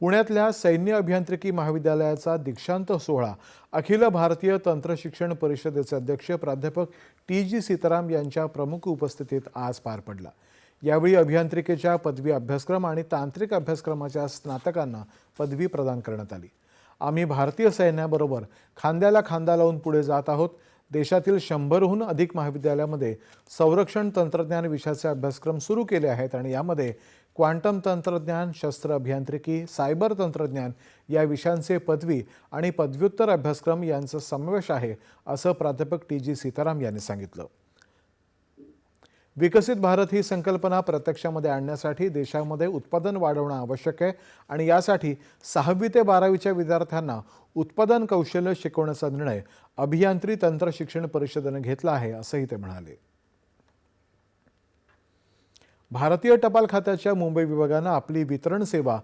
पुण्यातल्या सैन्य अभियांत्रिकी महाविद्यालयाचा दीक्षांत सोहळा. अखिल भारतीय तंत्रशिक्षण परिषदेचे अध्यक्ष प्राध्यापक टी जी सीताराम यांच्या प्रमुख उपस्थितीत आज पार पडला. यावेळी अभियांत्रिकेच्या पदवी अभ्यासक्रम आणि तांत्रिक अभ्यासक्रमाच्या स्नातकांना पदवी प्रदान करण्यात आली. आम्ही भारतीय सैन्याबरोबर खांद्याला खांदा लावून पुढे जात आहोत. देशातील शंभरहून अधिक महाविद्यालयामध्ये संरक्षण तंत्रज्ञान विषयाचे अभ्यासक्रम सुरू केले आहेत आणि यामध्ये क्वांटम तंत्रज्ञान शस्त्र अभियांत्रिकी सायबर तंत्रज्ञान या विषयांचे पदवी आणि पदव्युत्तर अभ्यासक्रम यांचा समावेश आहे असं प्राध्यापक टी जी सीताराम यांनी सांगितलं. विकसित भारत ही संकल्पना प्रत्यक्षामध्ये आणण्यासाठी देशामध्ये उत्पादन वाढवणं आवश्यक आहे आणि यासाठी सहावी ते बारावीच्या विद्यार्थ्यांना उत्पादन कौशल्य शिकवण्याचा निर्णय अभियांत्री तंत्र शिक्षण परिषदेनं घेतला आहे असंही ते म्हणाले. भारतीय टपाल खात्याच्या मुंबई विभागानं आपली वितरण सेवा